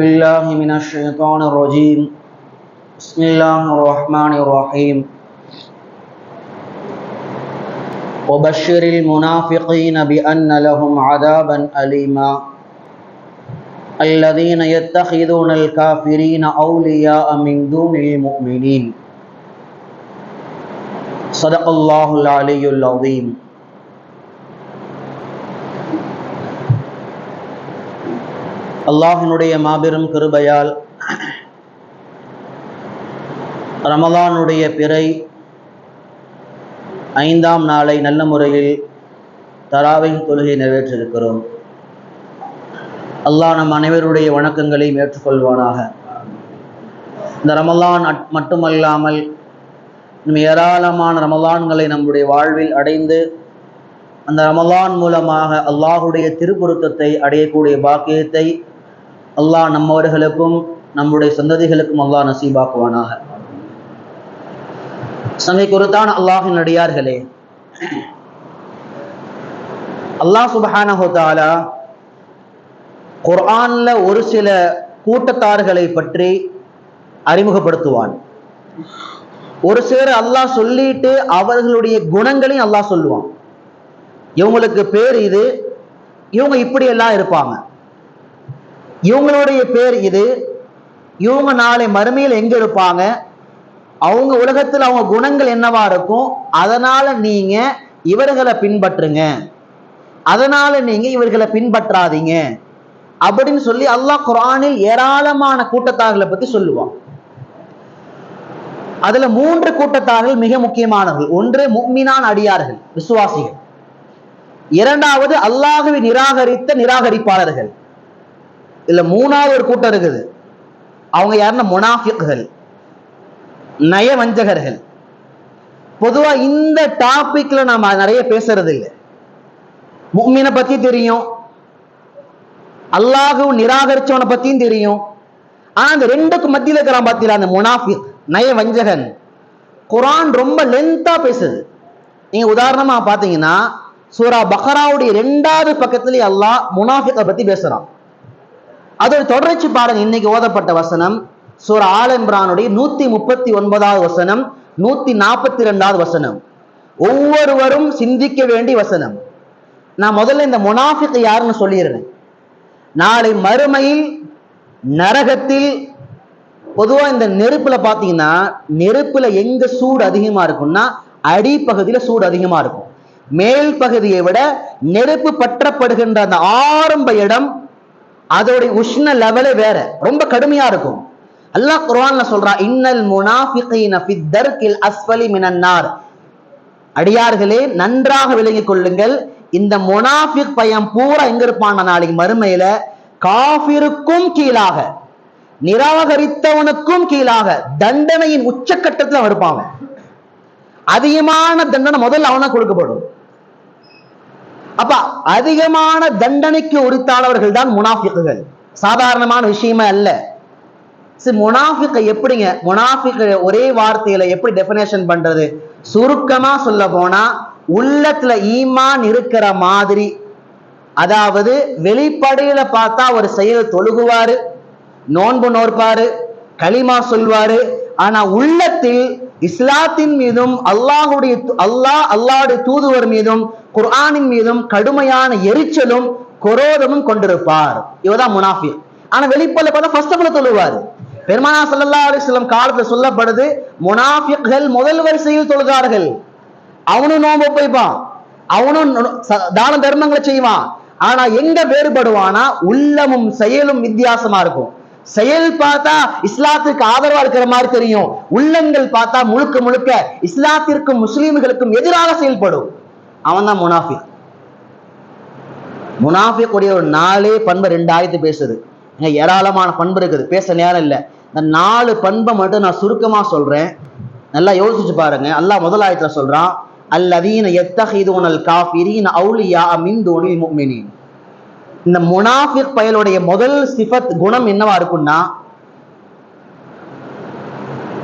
بالله من الشيطان الرجيم. بسم الله الرحمن الرحيم. وبشر المنافقين بأن لهم عذابا أليما. الذين يتخذون الكافرين أولياء من دون المؤمنين. صدق الله العلي العظيم. அல்லாஹினுடைய மாபெரும் கிருபையால் ரமலானுடைய பிறை ஐந்தாம் நாளை நல்ல முறையில் தராவை தொழுகை நிறைவேற்றிருக்கிறோம். அல்லாஹ் நம் அனைவருடைய வணக்கங்களையும் ஏற்றுக்கொள்வானாக. இந்த ரமலான் அட்- மட்டுமல்லாமல் இன்னும் ஏராளமான ரமலான்களை நம்முடைய வாழ்வில் அடைந்து அந்த ரமலான் மூலமாக அல்லாஹுடைய திருப்பொருத்தத்தை அடையக்கூடிய பாக்கியத்தை அல்லாஹ் நம்மவர்களுக்கும் நம்முடைய சந்ததிகளுக்கும் அல்லாஹ் நசீபாக்குவானாக. சங்கை குருத்தான் அல்லாஹின் அடியார்களே அல்லாஹ் சுபஹானஹோதாலா குர்ஆன்ல ஒரு சில கூட்டத்தார்களை பற்றி அறிமுகப்படுத்துவான். ஒரு சிலர் அல்லாஹ் சொல்லிட்டு அவர்களுடைய குணங்களையும் அல்லாஹ் சொல்லுவான். இவங்களுக்கு பேர் இது இவங்க இப்படி எல்லாம் இருப்பாங்க. இவங்களுடைய பேர் இது. இவங்க நாளை மறுமையில் எங்க இருப்பாங்க? அவங்க உலகத்தில் அவங்க குணங்கள் என்னவா இருக்கும்? அதனால நீங்க இவர்களை பின்பற்றுங்க. அதனால நீங்க இவர்களை பின்பற்றாதீங்க. அப்படின்னு சொல்லி அல்லாஹ் குரானில் ஏராளமான கூட்டத்தார்களை பத்தி சொல்லுவான். அதுல மூன்று கூட்டத்தார்கள் மிக முக்கியமானவர்கள். ஒன்று முக்மினான் அடியார்கள் விசுவாசிகள். இரண்டாவது அல்லாஹுவை நிராகரித்த நிராகரிப்பாளர்கள். இதுல மூணாவது ஒரு கூட்டம் இருக்குது. அவங்க யாருன்னா முனாஃபிக்குகள் நயவஞ்சகர்கள். பொதுவா இந்த டாபிக்ல நாம நிறைய பேசுறது இல்லை. முக்மீனை பத்தி தெரியும். அல்லாஹும் நிராகரிச்சவனை பத்தியும் தெரியும். ஆனா அந்த ரெண்டுக்கு மத்தியில இருக்கிறான் பாத்தீங்களா அந்த முனாஃபிக் நயவஞ்சகன். குரான் ரொம்ப லென்த்தா பேசுது. நீங்க உதாரணமா பாத்தீங்கன்னா சூரா பஹராவுடைய ரெண்டாவது பக்கத்திலே அல்லாஹ் முனாஃபிக்கை பத்தி பேசுறான். அதோட தொடர்ச்சி பாருங்க இன்னைக்கு ஓதப்பட்ட வசனம். சூர் ஆல் இம்ரானுடைய நூத்தி முப்பத்தி ஒன்பதாவது வசனம் நூத்தி நாற்பத்தி ரெண்டாவது வசனம். ஒவ்வொருவரும் சிந்திக்க வேண்டிய வசனம். நான் முதல்ல இந்த முனாஃபிக் யாருன்னு சொல்லிடுறேன். நாளை மறுமையில் நரகத்தில் பொதுவா இந்த நெருப்புல பாத்தீங்கன்னா நெருப்புல எங்க சூடு அதிகமா இருக்கும்னா அடிப்பகுதியில சூடு அதிகமா இருக்கும். மேல் பகுதியை விட நெருப்பு பற்றப்படுகின்ற அந்த ஆரம்ப இடம் அதோடைய உஷ்ண லெவலே வேற. ரொம்ப கடுமையா இருக்கும். அல்லாஹ் குர்ஆன்ல சொல்றா இன்னல் முனாஃபிகீன ஃபித் தர்கில் அஸ்ஃபலி மினன் நார். அடியார்களே நன்றாக விளங்கிக் கொள்ளுங்கள். இந்த முனாஃபிக் பையன் பூரா எங்க இருப்பான் நாளைக்கு? மறுமையில காஃபிருக்கும் கீழாக நிராகரித்தவனுக்கும் கீழாக தண்டனையின் உச்சக்கட்டத்தில் அவன் இருப்பான் அதிகமான தண்டனை முதல்ல அவனுக்கு கொடுக்கப்படும். அப்ப அதிகமான தண்டனைக்கு உரித்தானவர்கள் தான் முனாஃபிக்குகள். சாதாரணமான விஷயமே அல்ல. சரி முனாஃபிக்கை எப்படிங்க? முனாஃபிக்க ஒரே வார்த்தையில எப்படி டெபினேஷன் பண்றது? சுருக்கமா சொல்ல போனா உள்ளத்துல ஈமான் இருக்கிற மாதிரி. அதாவது வெளிப்படையில பார்த்தா ஒரு செயல் தொழுகுவாரு நோன்பு நோற்பாரு களிமா சொல்வாரு ஆனா உள்ளத்தில் இஸ்லாத்தின் மீதும் அல்லாஹுடைய அல்லாஹ் அல்லாஹுடைய தூதுவர் மீதும் குர்ஆனின் மீதும் கடுமையான எரிச்சலும் குரோதமும் கொண்டிருப்பார். இவதான் முனாஃபி ஆனா வெளிப்பல்ல பார்த்தா ஃபர்ஸ்ட் ஆஃப் தொழுவாரு பெருமானா சல்லா அலைஹி வஸல்லம் காலத்துல சொல்லப்படுது முனாஃபிக்கள் முதல் வரிசையில் தொழுகார்கள் அவனும் நோம்பு போய்ப்பான் அவனும் நொ- தான தர்மங்களை செய்வான். ஆனா எங்க வேறுபடுவானா உள்ளமும் செயலும் வித்தியாசமா இருக்கும். செயல் பார்த்தா இஸ்லாத்துக்கு ஆதரவா இருக்கிற மாதிரி தெரியும். உள்ளங்கள் பார்த்தா முழுக்க முழுக்க இஸ்லாத்திற்கும் முஸ்லீம்களுக்கும் எதிராக செயல்படும். அவன் தான் முனாஃபிக். முனாஃபிக் ஒரு நாலே பண்பு ரெண்டு ஆயத்து பேசுது. ஏராளமான பண்பு இருக்குது. பேச நேரம் இல்லை. இந்த நாலு பண்பை மட்டும் நான் சுருக்கமா சொல்றேன். நல்லா யோசிச்சு பாருங்க. அல்லாஹ் முதல் ஆயத்துல சொல்றான் அல்லதீன எத்தஹிதூனல் காஃபிரீன் அவுலியா மின் தூனில் முக்மினின். இந்த முனாஃபிக் பயலுடைய முதல் சிஃபத் குணம் என்னவா இருக்கும்னா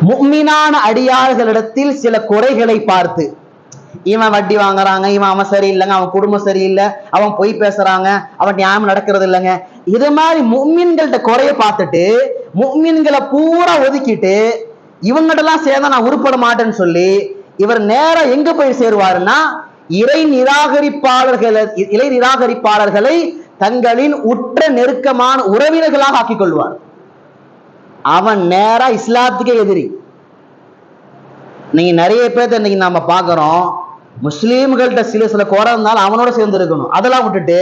முக்மினான அடியார்களிடத்தில் சில குறைகளை பார்த்து. இவன் வட்டி வாங்குறாங்க இவன் அவன் சரியில்லைங்க அவன் குடும்பம் சரியில்லை அவன் பொய் பேசுறாங்க அவன் நியாயம் நடக்கிறது இல்லைங்க. இது மாதிரி முக்மின்கள்ட்ட குறைய பார்த்துட்டு முக்மீன்களை பூரா ஒதுக்கிட்டு இவங்கிட்டலாம் சேர்ந்தா நான் உருப்பட மாட்டேன்னு சொல்லி இவர் நேரம் எங்க போய் சேருவாருன்னா இறை நிராகரிப்பாளர்களை இறை நிராகரிப்பாளர்களை தங்களின் உற்ற நெருக்கமான உறவினர்களாக ஆக்கிக் கொள்வார் அவன் நேரா இஸ்லாத்துக்கே எதிரி. நீங்க நிறைய பேர்த்த இன்னைக்கு நாம பாக்குறோம் முஸ்லீம்கள்ட்ட சில சில குறை இருந்தாலும் அவனோட சேர்ந்து இருக்கணும். அதெல்லாம் விட்டுட்டு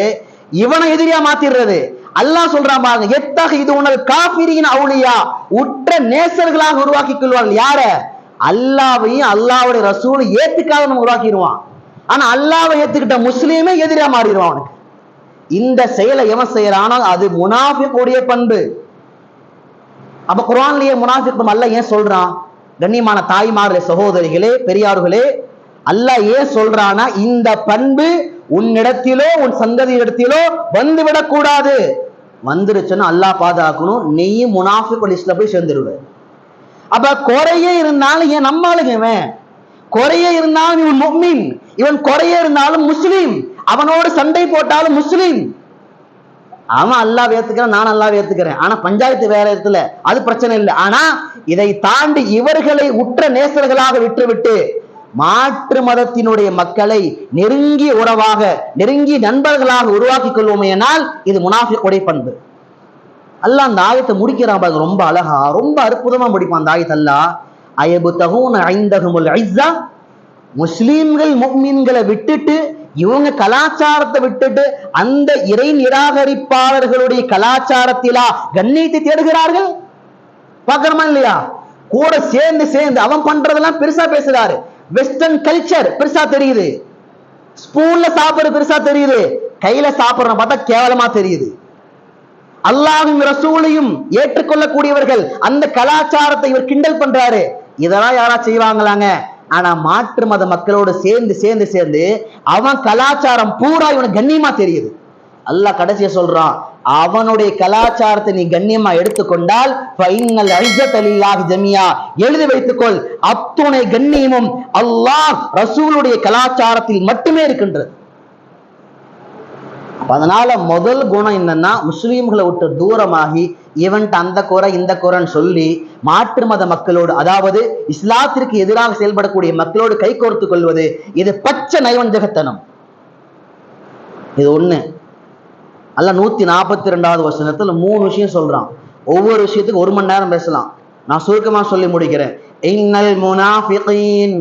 இவனை எதிரியா மாத்திடுறது அல்லாஹ் சொல்றான் பாருங்க எத்தக இது உனது காபிரியின் அவுளியா உற்ற நேசர்களாக உருவாக்கி கொள்வார்கள். யார? அல்லாவையும் அல்லாவுடைய ரசூலும் ஏத்துக்காத நம்ம உருவாக்கிடுவான். ஆனா அல்லாவை ஏத்துக்கிட்ட முஸ்லீமே எதிரியா மாறிடுவான் அவனுக்கு. இந்த செயலை எவன் செய்யறானோ அது முனாஃபிக்குடைய பண்பு. அப்ப குரான்லயே முனாஃபிக் அல்ல ஏன் சொல்றான்? கண்ணியமான தாய்மார்களே சகோதரிகளே பெரியார்களே அல்ல ஏன் சொல்றானா இந்த பண்பு உன்னிடத்திலோ உன் சந்ததியிடத்திலோ வந்து விடக்கூடாது. வந்துருச்சுன்னா அல்லாஹ் பாதுகாக்கணும். நீயும் முனாஃபிக் லிஸ்ட்ல போய் சேர்ந்துருவ. அப்ப குறையே இருந்தாலும் ஏன் நம்ம ஆளுங்க இவன்? குறையே இருந்தாலும் இவன் முக்மின் இவன் குறையே இருந்தாலும் முஸ்லீம் அவனோடு சண்டை போட்டாலும் முஸ்லீம். அவன் அல்லாஹ் ஏத்துக்கிறான் நான் அல்லா ஏத்துக்கிறேன் ஆனா பஞ்சாயத்து வேற இடத்துல அது பிரச்சனை இல்லை. ஆனா இதை தாண்டி இவர்களை உற்ற நேசர்களாக விட்டுவிட்டு மாற்று மதத்தினுடைய மக்களை நெருங்கிய உறவாக நெருங்கிய நண்பர்களாக உருவாக்கி கொள்வோமேனால் இது முனாஃபிக்குடைய பண்பு. அல்லாஹ் அந்த ஆயத்தை முடிக்கிறான் பாருங்க ரொம்ப அழகா ரொம்ப அற்புதமா முடிப்பான் அந்த ஆயத்தல்லா அயபு தகுன ஐந்தகுமுல் ஐஸா முஸ்லீம்கள் முக்மீன்களை விட்டுட்டு இவங்க கலாச்சாரத்தை விட்டுட்டு அந்த இறை நிராகரிப்பாளர்களுடைய கலாச்சாரத்திலா கண்ணியத்தை தேடுகிறார்கள்? பார்க்கறோமா இல்லையா? கூட சேர்ந்து சேர்ந்து அவன் பண்றதெல்லாம் பெருசா பேசுறாரு. வெஸ்டர்ன் கல்ச்சர் பெருசா தெரியுது. ஸ்பூன்ல சாப்பிடுறது பெருசா தெரியுது. கையில சாப்பிடுற பார்த்தா கேவலமா தெரியுது. அல்லாவும் ரசூலையும் ஏற்றுக்கொள்ளக்கூடியவர்கள் அந்த கலாச்சாரத்தை இவர் கிண்டல் பண்றாரு. இதெல்லாம் யாரா செய்வாங்களாங்க? ஆனா மாற்று மத மக்களோடு சேர்ந்து சேர்ந்து சேர்ந்து அவன் கலாச்சாரம் பூரா இவனுக்கு கண்ணியமா தெரியுது. அல்லாஹ் கடைசியா சொல்றான் அவனுடைய கலாச்சாரத்தை நீ கண்ணியமா எடுத்துக்கொண்டால் பைனல் ஐஸத் லில்லாஹி ஜமியா. எழுதி வைத்துக்கொள் அத்துணை கண்ணியமும் அல்லாஹ் ரசூலுடைய கலாச்சாரத்தில் மட்டுமே இருக்கின்றது. அதனால முதல் குணம் என்னன்னா முஸ்லீம்களை விட்டு தூரமாகி இவன்ட்டு அந்த குறை இந்த குறைன்னு சொல்லி மாற்று மத மக்களோடு அதாவது இஸ்லாத்திற்கு எதிராக செயல்படக்கூடிய மக்களோடு கை கோர்த்து கொள்வது இது பச்சை நயவஞ்சகத்தனம் இது ஒண்ணு. அல்ல நூத்தி நாற்பத்தி ரெண்டாவது வசனத்துல மூணு விஷயம் சொல்றான். ஒவ்வொரு விஷயத்துக்கு ஒரு மணி நேரம் பேசலாம். நான் சுருக்கமா சொல்லி முடிக்கிறேன். இன்னல் முனாஃபிகீன்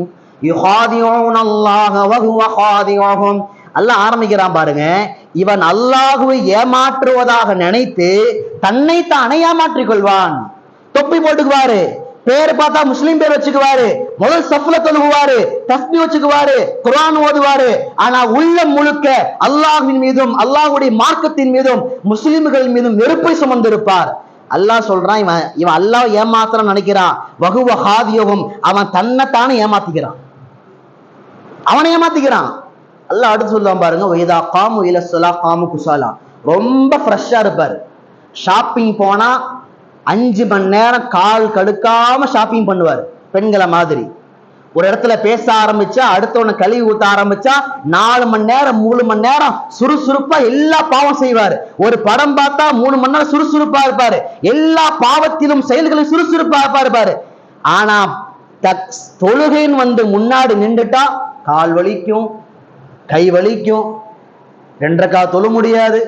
யுஹாதியூன அல்லாஹ வஹுவ ஹாதியூஹும் அல்லாஹ் ஆரம்பிக்கிறான் பாருங்க. இவன் அல்லாஹுவை ஏமாற்றுவதாக நினைத்து தன்னை தானே ஏமாற்றிக் கொள்வான். தொப்பி போட்டுக்குவாரு. பேர் பார்த்தா முஸ்லீம் பேர் வச்சுக்குவாரு. முதல் சஃப்ல தொழுகுவாரு. தஸ்பி வச்சுக்குவாரு. குரான் ஓதுவாரு. ஆனா உள்ளம் முழுக்க அல்லாஹ்வின் மீதும் அல்லாஹுடைய மார்க்கத்தின் மீதும் முஸ்லிம்கள் மீதும் நெருப்பை சுமந்திருப்பார். அல்லாஹ் சொல்றான் இவன் இவன் அல்லாஹ் ஏமாத்திரம் நினைக்கிறான். வகுவ ஹாதியோகம் அவன் தன்னைத்தானே ஏமாத்திக்கிறான். அவனை ஏமாத்திக்கிறான். அல்ல அடுத்து சொல்லுவான் பாருங்க வைதா காமு இல சொலா காமு குசாலா. ரொம்ப ஃப்ரெஷ்ஷா இருப்பாரு. ஷாப்பிங் போனா அஞ்சு மணி நேரம் கால் கடுக்காம ஷாப்பிங் பண்ணுவார் பெண்களை மாதிரி. ஒரு இடத்துல பேச ஆரம்பிச்சா அடுத்தவனை கழுவி ஊத்த ஆரம்பிச்சா நாலு மணி நேரம் மூணு மணி நேரம் சுறுசுறுப்பா எல்லா பாவம் செய்வாரு. ஒரு படம் பார்த்தா மூணு மணி நேரம் சுறுசுறுப்பா இருப்பாரு. எல்லா பாவத்திலும் செயல்களும் சுறுசுறுப்பா இருப்பாரு பாரு. ஆனா தொழுகைன்னு வந்து முன்னாடி நின்றுட்டா கால் வலிக்கும் கை வலிக்கும் ரெண்டரைக்கா தொழ முடியாது.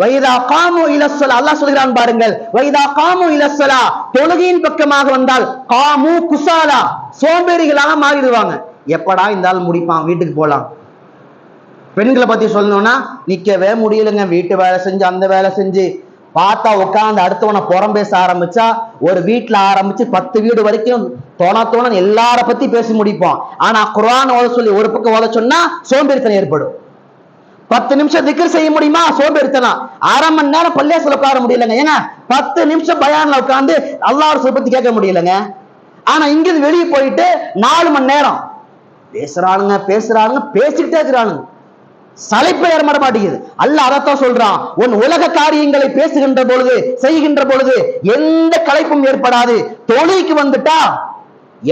வைதா காமு இலசலா அல்லாஹ் சொல்கிறான் பாருங்கள். வைதா காமு இலசலா தொழுகையின் பக்கமாக வந்தால் காமு குசாலா சோம்பேறிகளாக மாறிடுவாங்க. எப்படா இந்த ஆள் முடிப்பான்? வீட்டுக்கு போலாம். பெண்களை பத்தி சொல்லணும்னா நிக்கவே முடியலங்க. வீட்டு வேலை செஞ்சு அந்த வேலை செஞ்சு பார்த்தா உட்காந்து அடுத்தவனை புறம் பேச ஆரம்பிச்சா ஒரு வீட்டுல ஆரம்பிச்சு பத்து வீடு வரைக்கும் தோணா தோண எல்லார பத்தி பேசி முடிப்போம். ஆனா குரான் ஓத சொல்லி ஒரு பக்கம் ஓத சொன்னா சோம்பேறித்தனம் ஏற்படும். பத்து நிமிஷம் திக்கர் செய்ய முடியுமா? சோம்பேறித்தனம் அரை மணி நேரம் பள்ளியா சொல்ல பாட முடியலங்க. ஏங்க பத்து நிமிஷம் பயான்ல உட்காந்து அல்லாஹ் சொல்ல பத்தி கேட்க முடியலங்க. ஆனா இங்கிருந்து வெளியே போயிட்டு நாலு மணி நேரம் பேசுறானுங்க பேசுறானுங்க பேசிக்கிட்டே இருக்கிறானுங்க. சளைப்பை ஏற்பட மாட்டேங்குது அல்ல அதைத்தான் சொல்றான். உன் உலக காரியங்களை பேசுகின்ற பொழுது செய்கின்ற பொழுது எந்த களைப்பும் ஏற்படாது. தொழுகைக்கு வந்துட்டா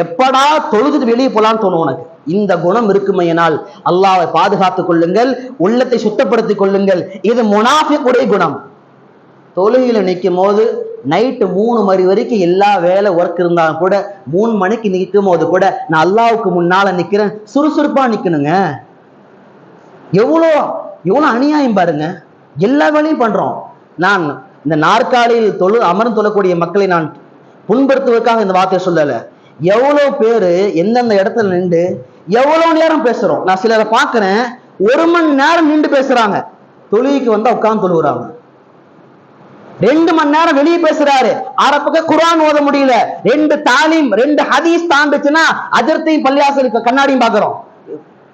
எப்படா தொழுது வெளியே போலான்னு தோணும் உனக்கு. இந்த குணம் இருக்குமையினால் அல்லாவை பாதுகாத்துக் கொள்ளுங்கள் உள்ளத்தை சுத்தப்படுத்திக் கொள்ளுங்கள். இது முனாஃபிக்குடைய குணம். தொழுகையில் நிற்கும் போது நைட்டு மூணு மணி வரைக்கும் எல்லா வேலை ஒர்க் இருந்தாலும் கூட மூணு மணிக்கு நிற்கும் போது கூட நான் அல்லாவுக்கு முன்னால நிக்கிறேன். சுறுசுறுப்பா நிக்கணுங்க. எவ்வளோ எவ்வளோ அநியாயம் பாருங்க. எல்லா வேலையும் பண்றோம். நான் இந்த நாற்காலியில் தொழு அமர்ந்து தொழக்கூடிய மக்களை நான் புண்படுத்துவதற்காக இந்த வார்த்தையை சொல்லலை. எவ்வளவு பேரு எந்தெந்த இடத்துல நின்று எவ்வளவு நேரம் பேசுறோம். நான் சிலரை பார்க்குறேன் ஒரு மணி நேரம் நின்று பேசுறாங்க. தொழுகைக்கு வந்தால் உட்கார்ந்து தொழுகிறாங்க ரெண்டு மணி நேரம் வெளியே பேசுறாரு. அரை பக்கம் குரான் ஓத முடியல. ரெண்டு தாலிம் ரெண்டு ஹதீஸ் தாண்டுச்சுன்னா அதிர்த்தையும் பள்ளியாசலுக்கு கண்ணாடியும் பாக்குறோம்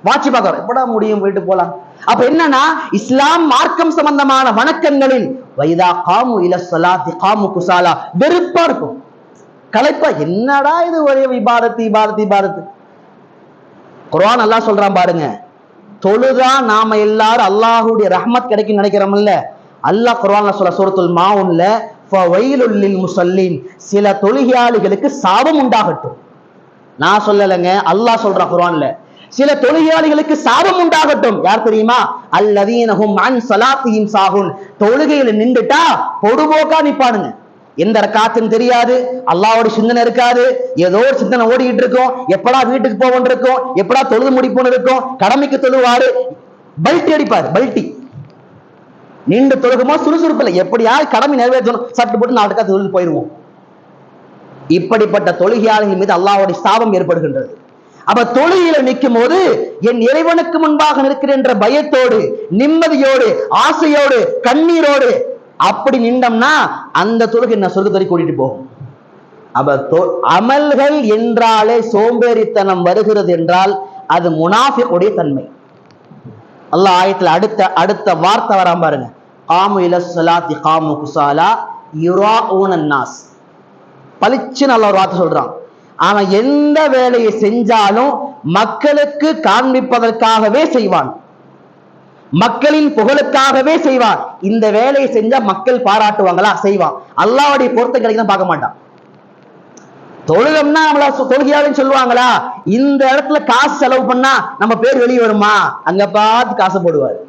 வாட்சி பாக்குறோம் எப்படா முடியும் போயிட்டு போலாம்? அப்ப என்னன்னா இஸ்லாம் மார்க்கம் சம்பந்தமான வணக்கங்களில் வைதா காமு இல சலாத்தி காமு குசாலா. வெறுப்பா இருக்கும். கலைப்பா என்னடா இது ஒரே இபாரத்து இபாரத்து இபாரத்து? குரான் அல்லாஹ் சொல்றான் பாருங்க. தொழுதா நாம எல்லாரும் அல்லாஹுடைய ரஹ்மத் கிடைக்கும் நினைக்கிறோம்ல? அல்லாஹ் குர்ஆன்ல சொல்ல சூரத்துல் மாவுன்ல ஃபவைலுல் முசல்லின் சில தொழுகியாளிகளுக்கு சாபம் உண்டாகட்டும். நான் சொல்லலைங்க அல்லாஹ் சொல்றான் குரான்ல சில தொழுகையாளிகளுக்கு சாபம் உண்டாகட்டும். யார் தெரியுமா? அல்லதீனஹும் அன் சலாத்தியும் சாஹுன் தொழுகையில நின்றுட்டா பொடுபோக்கா நிப்பானுங்க. எந்த காத்துன்னு தெரியாது. அல்லாவோட சிந்தனை இருக்காது. ஏதோ ஒரு சிந்தனை ஓடிக்கிட்டு இருக்கும். எப்படா வீட்டுக்கு போவோன்னு இருக்கும். எப்படா தொழுது முடிப்போன்னு இருக்கும். கடமைக்கு தொழுவாரு. பல்ட்டி அடிப்பாரு. பல்ட்டி. நீண்ட தொழுகுமோ சுறுசுறுப்பு இல்லை. எப்படியாவது கடமை நிறைவேற்றணும். சட்டு போட்டு நாட்டுக்கா தொழுது போயிடுவோம். இப்படிப்பட்ட தொழுகையாளர்கள் மீது அல்லாவோட சாபம் ஏற்படுகின்றது. அப்ப தொழுகையில நிற்கும் போது என் இறைவனுக்கு முன்பாக நிற்கிறேன் என்ற பயத்தோடு நிம்மதியோடு ஆசையோடு கண்ணீரோடு அப்படி நின்றோம்னா அந்த தொழுகை என்ன சொர்க்கத்தொழி கூட்டிட்டு போகும். அப்ப அமல்கள் என்றாலே சோம்பேறித்தனம் வருகிறது என்றால் அது முனாஃபிக்குடைய தன்மை. அல்லாஹ் ஆயத்துல அடுத்த அடுத்த வார்த்தை வராம பாருங்க. காமு இல சலாத்தி காமு குசாலா யுராஊன நாஸ் பளிச்சுன்னு அல்ல ஒரு வார்த்தை சொல்றான். அவன் எந்த வேலையை செஞ்சாலும் மக்களுக்கு காண்பிப்பதற்காகவே செய்வான். மக்களின் புகழுக்காகவே செய்வான். இந்த வேலையை செஞ்சா மக்கள் பாராட்டுவாங்களா? செய்வான். அல்லாவுடைய பொருத்தம் கிடைக்கும் பார்க்க மாட்டான். தொழுகம்னா நம்மள சு- தொழுகையாளன்னு சொல்லுவாங்களா? இந்த இடத்துல காசு செலவு பண்ணா நம்ம பேர் வெளியே வருமா? அங்க பார்த்து காசு போடுவாரு.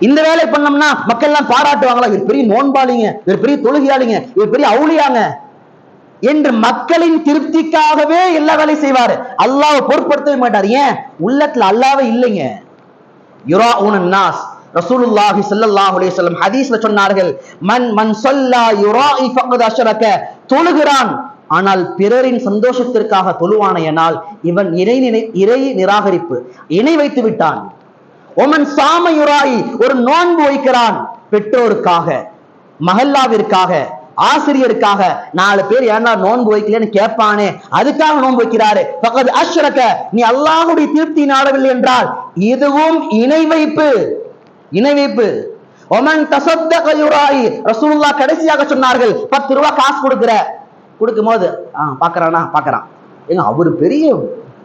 இந்த வேலை பண்ணோம்னா மக்கள் எல்லாம் பாராட்டுவாங்களா? இவர் பெரிய நோன்பாளிங்க இவர் பெரிய தொழுகையாளிங்க இவர் பெரிய அவுளியாங்க. என்று மக்களின் திருப்திக்காகவே எல்லா வேலையும் செய்வாரு. அல்லாஹ் பொருட்படுத்தவே மாட்டார். ஏன்? உள்ளத்துல அல்லாவே இல்லைங்க. யுரா யுராஉன நாஸ். ரசூலுல்லாஹி ஸல்லல்லாஹு அலைஹி வஸல்லம் ஹதீஸ்ல சொன்னார்கள் மன் மன் ஸல்லா யுராஇ ஃபக்த் அஷ்ரக. தொழுகிறான். ஆனால் பிறரின் சந்தோஷத்திற்காக தொழுவானையனால் இவன் இறை நினை இறை நிராகரிப்பு இணை வைத்து விட்டான். ஒமன் சாம யுராயி ஒரு நோன்பு வைக்கிறான். பெற்றோருக்காக மஹல்லாவிற்காக ஆசிரியருக்காக நாலு பேர் ஏன்டா நோன்பு வைக்கலன்னு கேட்பானே? அதுக்காக நோன்பு வைக்கிறாரு. பக்கத்து அஷ்ரக நீ அல்லாஹுடைய திருப்தி நாடவில்லை என்றால் இதுவும் இணை வைப்பு. இணை வைப்பு. ஒமன் தசத்த யுராயி. ரசூலுல்லாஹ் கடைசியாக சொன்னார்கள் பத்து ரூபா காசு கொடுக்குற. கொடுக்கும் போது ஆ பாக்குறானா? பாக்குறான். ஏங்க அவர் பெரிய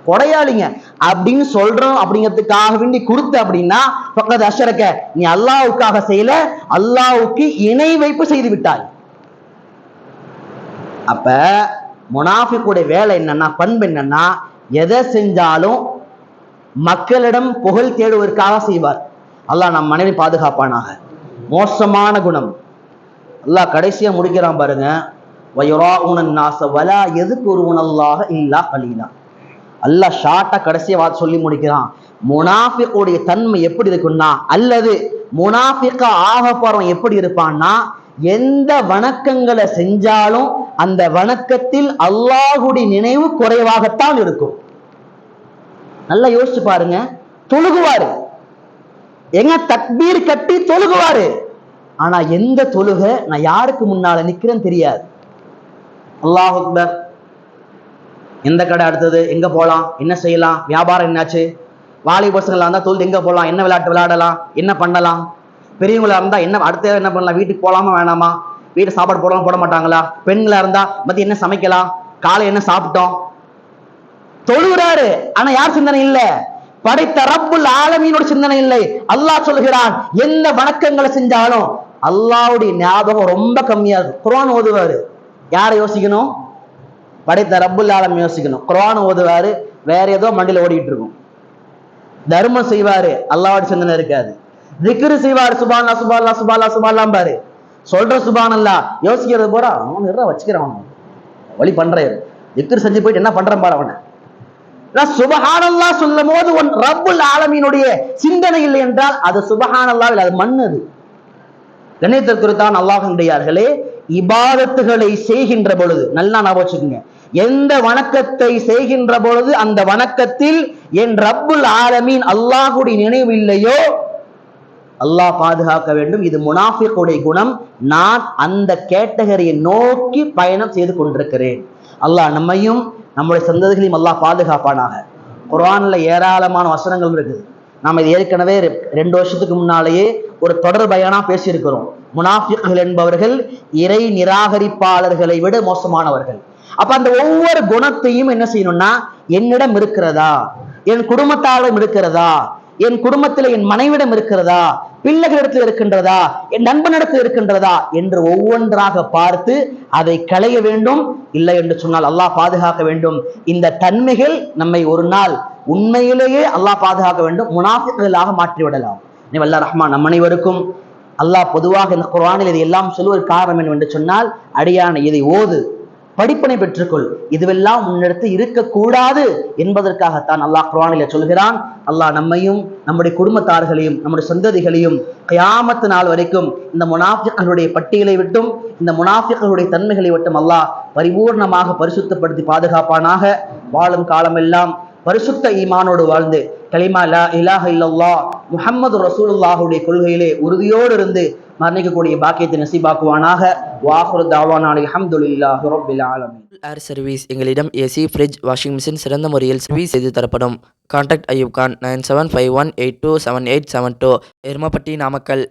கொடையாளிங்க. அப்படின்னு சொல்றோம் அப்படிங்கிறதுக்காக வேண்டி கொடுத்த அப்படின்னா பக்கத்து அஷரக்க நீ அல்லாவுக்காக செய்யல அல்லாவுக்கு இணை வைப்பு செய்து விட்டாய். அப்ப முனாஃபிக்குடைய வேலை என்னன்னா பண்பு என்னன்னா எதை செஞ்சாலும் மக்களிடம் புகழ் தேடுவதற்காக செய்வார். அல்லாஹ் நம் மனைவி பாதுகாப்பானாக. மோசமான குணம். அல்லாஹ் கடைசியா முடிக்கிறான் பாருங்க வயுராஉனன் நாச வலா எதுக்கு ஒருவனல்லாக இல்லா கலீலா. அல்லாஹ் ஷார்ட்டா கடைசியா வார்த்தை சொல்லி முடிக்கிறான். முனாஃபிக்குடைய தன்மை எப்படி இருக்குன்னா அல்லது முனாஃபிக்கா ஆக போறவன் எப்படி இருப்பான்னா எந்த வணக்கங்களை செஞ்சாலும் அந்த வணக்கத்தில் அல்லாஹுடைய நினைவு குறைவாகத்தான் இருக்கும். நல்லா யோசிச்சு பாருங்க. தொழுகுவாரு. எங்க தக்பீர் கட்டி தொழுகுவாரு. ஆனா எந்த தொழுகை நான் யாருக்கு முன்னால நிக்கிறேன்னு தெரியாது. அல்லாஹ் அக்பர். எந்த கடை அடுத்தது? எங்க போலாம்? என்ன செய்யலாம்? வியாபாரம் என்னாச்சு? வாலி பசங்களாக இருந்தால் தொழுது எங்கே போகலாம் என்ன விளையாட்டு விளையாடலாம்? என்ன பண்ணலாம்? பெரியவங்களா இருந்தால் என்ன அடுத்த என்ன பண்ணலாம்? வீட்டுக்கு போகலாமா வேணாமா? வீட்டு சாப்பாடு போடலாம் போட மாட்டாங்களா? பெண்களா இருந்தா மதியம் என்ன சமைக்கலாம்? காலை என்ன சாப்பிட்டோம்? தொழுகிறாரு ஆனா யார் சிந்தனை இல்ல? படைத்த ரப்புல் ஆலமீனோட சிந்தனை இல்லை. அல்லாஹ் சொல்கிறான் எந்த வணக்கங்களை செஞ்சாலும் அல்லாவுடைய ஞாபகம் ரொம்ப கம்மியா இருக்கும் குரான் ஓதுவாரு. யாரை யோசிக்கணும்? படைத்த ரப்புல் ஆலம் யோசிக்கணும். குரான் ஓதுவாரு வேற ஏதோ மண்டியில் ஓடிட்டு இருக்கும். தர்மம் செய்வாரு அல்லாவோட சிந்தனை இருக்காது. திக்ரு செய்வாரு சுபானா சுபாலா சுபாலா சுபாலாம் பாரு. சொல்ற சுபானல்லா. யோசிக்கிறது போற அவன் இருறா வச்சுக்கிறான் வழி பண்றேன். திக்ரு செஞ்சு போயிட்டு என்ன பண்றான் பாரு அவனை. சுபஹானல்லா சொல்லும் போது உன் ரப்புல் ஆலமீனுடைய சிந்தனை இல்லை என்றால் அது சுபஹானல்லா அது மண் அது. கணிதத்திற்குத்தான் அல்லாஹனுடையார்களே இபாதத்துகளை செய்கின்ற பொழுது நல்லா ஞாபகம் வச்சுக்கோங்க. எந்த வணக்கத்தை செய்கின்ற பொழுது அந்த வணக்கத்தில் என் ரப்புல் ஆலமீன் அல்லாஹுடைய நினைவு இல்லையோ அல்லாஹ் பாதுகாக்க வேண்டும். இது முனாஃபிக்குடைய குணம். நான் அந்த கேட்டகரியை நோக்கி பயணம் செய்து கொண்டிருக்கிறேன். அல்லாஹ் நம்மையும் நம்முடைய சந்ததிகளையும் அல்லாஹ் பாதுகாப்பானாக. குரானில் ஏராளமான வசனங்கள் இருக்குது நாம் இது ஏற்கனவே ரெ- ரெண்டு வருஷத்துக்கு முன்னாலேயே ஒரு தொடர் பயனா பேசியிருக்கிறோம். முனாஃபிக்குகள் என்பவர்கள் இறை நிராகரிப்பாளர்களை விட மோசமானவர்கள். அப்ப அந்த ஒவ்வொரு குணத்தையும் என்ன செய்யணும்னா என்னிடம் இருக்கிறதா? என் குடும்பத்தாலும் இருக்கிறதா? என் குடும்பத்தில் என் மனைவிடம் இருக்கிறதா? பிள்ளைகளிடத்தில் இருக்கின்றதா? என் நண்பனிடத்தில் இருக்கின்றதா? என்று ஒவ்வொன்றாக பார்த்து அதை களைய வேண்டும். இல்லை என்று சொன்னால் அல்லாஹ் பாதுகாக்க வேண்டும். இந்த தன்மைகள் நம்மை ஒரு நாள் உண்மையிலேயே அல்லாஹ் பாதுகாக்க வேண்டும். முனாஃபிகளாக மாற்றி விடலாம் நீ வல்ல ரஹ்மான் நம் அனைவருக்கும் அல்லாஹ் பொதுவாக இந்த குரானில் இதை எல்லாம் சொல்லுவதற்கு காரணம் என்று சொன்னால் அடியான இதை ஓது. படிப்பினை பெற்றுக்கொள். இதுவெல்லாம் முன்னெடுத்து இருக்கக்கூடாது என்பதற்காகத்தான் அல்லாஹ் குரானில சொல்கிறான் அல்லாஹ் நம்மையும் நம்முடைய குடும்பத்தார்களையும் நம்முடைய சந்ததிகளையும் கயாமத்து நாள் வரைக்கும் இந்த முனாஃபிக்களுடைய பட்டியலை விட்டும் இந்த முனாஃபிக்களுடைய தன்மைகளை விட்டும் அல்லாஹ் பரிபூர்ணமாக பரிசுத்தப்படுத்தி பாதுகாப்பானாக வாழும் காலமெல்லாம் பரிசுத்த ஈமானோடு வாழ்ந்து கலிமா லா இலாஹ இல்லல்லா முஹம்மது ரசூலுல்லாஹுடைய கொள்கையிலே உறுதியோடு இருந்து மரணிக்கக்கூடிய பாக்கியத்தை நசீபாக்குவானாக. வாஹுர் தாவானாலி அல்ஹம்துலில்லாஹி ரப்பில் ஆலமீன். ஏர் சர்வீஸ் எங்களிடம் ஏசி ஃப்ரிட்ஜ் வாஷிங் மிஷின் சிறந்த முறையில் சர்வீஸ் செய்து தரப்படும். Contact Ayub Khan nine seven five one eight two seven eight seven two Erumapatti Namakkal.